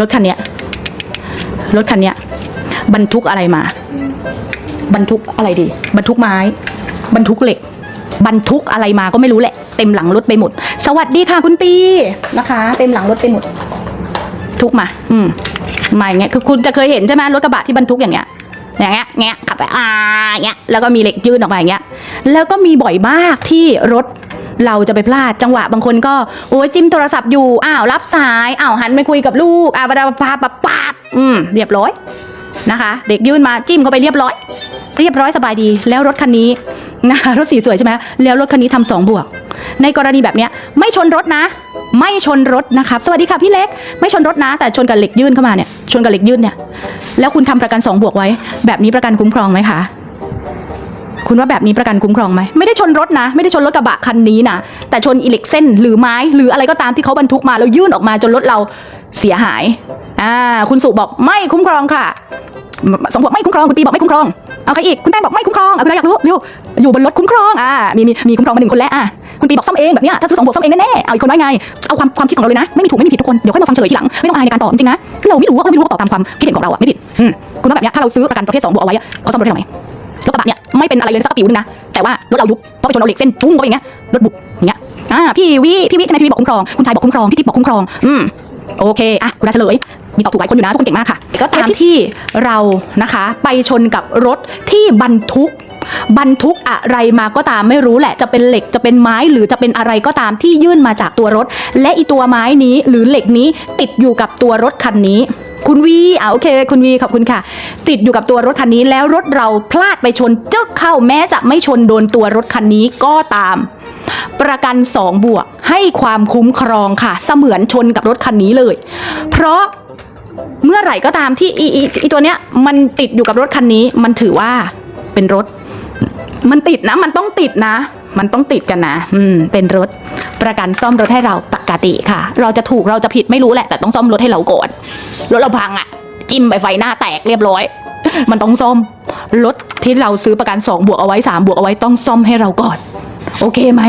รถคันเนี้ยรถคันเนี้ยบรรทุกอะไรมา บรรทุกอะไรดี บรรทุกไม้ บรรทุกเหล็ก บรรทุกอะไรมาก็ไม่รู้แหละ เต็มหลังรถไปหมด สวัสดีค่ะคุณปีนะคะ เต็มหลังรถไปหมด ทุกมา อืมมาอย่างเงี้ยคือคุณจะเคยเห็นใช่ไหมรถกระบะที่บรรทุกอย่างเงี้ยอย่างเงี้ยเงี้ยขับไปอ่าเงี้ยแล้วก็มีเหล็กยื่นออกมาอย่างเงี้ยแล้วก็มีบ่อยมากที่รถ เราจะไปพลาดจังหวะบางคนก็โอ้ยจิ้มโทรศัพท์อยู่อ้าวรับสายอ้าวหันไปคุยกับลูกอ้าวปาปาปาปาอืมเรียบร้อยนะคะ เด็กยื่นมาจิ้มเข้าไปเรียบร้อย เรียบร้อยสบายดี แล้วรถคันนี้นะคะรถสีสวยใช่ไหมแล้วรถคันนี้ทำสองบวก ในกรณีแบบเนี้ยไม่ชนรถนะ ไม่ชนรถนะครับสวัสดีค่ะพี่เล็ก ไม่ชนรถนะ แต่ชนกับเหล็กยื่นเข้ามาเนี่ยชนกับเหล็กยื่นเนี่ยแล้วคุณทำประกันสองบวกไว้ แบบนี้ประกันคุ้มครองไหมคะ คุณว่าแบบนี้ประกันคุ้มครองไหมไม่ได้ชนรถนะ ไม่ได้ชนรถกระบะคันนี้นะแต่ชนอิเล็กเส้นหรือไม้ หรืออะไรก็ตามที่เขาบรรทุกมาแล้วยื่นออกมาจนรถเราเสียหายอ่าคุณสุบอกไม่คุ้มครองค่ะสองบอกไม่คุ้มครองคุณปีบอกไม่คุ้มครองเอาใครอีกคุณแป้งบอกไม่คุ้มครองเอาคุณอะไรอยากรู้เร็วอยู่บนรถคุ้มครองอ่ามีมีมีคุ้มครองมาหนึ่งคนแล้วอะคุณปีบอกซ่อมเองแบบเนี้ยถ้าซื้อสองบวกซ่อมเองแน่ๆเอาอีกคนว่าไงเอาความความคิดของเราเลยนะไม่มีถูกไม่มีผิดทุกคนเดี๋ยวค่อยมาฟังเฉลยทีหลังไม่ต้องอายในการตอบจริงๆนะคือเราไม่รู้ว่าเราไม่รู้ว่าตอบตามความคิดเห็นของเราอะไม่ผิดคุณว่าแบบเนี้ยถ้าเราซื้อประกันประเภทสองบวกเอาไว้เขาซ่อมรถได้ไหม รถกระบะเนี่ยไม่เป็นอะไรเลยสักกระติ๋วนึงนะ แต่ว่ารถเรายุบเพราะไปชนเอาเหล็กเส้นพุ่งเข้าไปอย่างเงี้ยรถบุบอย่างเงี้ยอ่าพี่วิพี่วิใช่ไหมพี่วิบอกคุ้มครองคุณชายบอกคุ้มครองพี่ทิพย์บอกคุ้มครองอืมโอเคอะคุณราเฉลยมีตอบถูกหลายคนอยู่นะทุกคนเก่งมากค่ะก็ตามที่เรานะคะ ไปชนกับรถที่บรรทุกบรรทุกอะไรมาก็ตามไม่รู้แหละ จะเป็นเหล็กจะเป็นไม้หรือจะเป็นอะไรก็ตามที่ยื่นมาจากตัวรถ และอีตัวไม้นี้หรือเหล็กนี้ติดอยู่กับตัวรถคันนี้ คุณวีอะโอเค คุณวีขอบคุณค่ะ ติดอยู่กับตัวรถคันนี้แล้วรถเราพลาดไปชนเจ๊กเข้าแม้จะไม่ชนโดนตัวรถคันนี้ก็ตาม ประกัน 2 บวก ให้ความคุ้มครองค่ะ เสมือนชนกับรถคันนี้เลย เพราะเมื่อไหร่ก็ตามที่อีอีอีตัวเนี้ยมันติดอยู่กับรถคันนี้ มันถือว่าเป็นรถ มันติดนะ มันต้องติดนะ มันต้องติดกันนะ อืม เป็นรถ ประกันซ่อมรถให้เราปกติค่ะ เราจะถูกเราจะผิดไม่รู้แหละ แต่ต้องซ่อมรถให้เราก่อนรถเราพังอะจิ้มไปไฟหน้าแตกเรียบร้อย มันต้องซ่อมรถที่เราซื้อประกันสองบวกเอาไว้สามบวกเอาไว้ต้องซ่อมให้เราก่อน โอเคไหม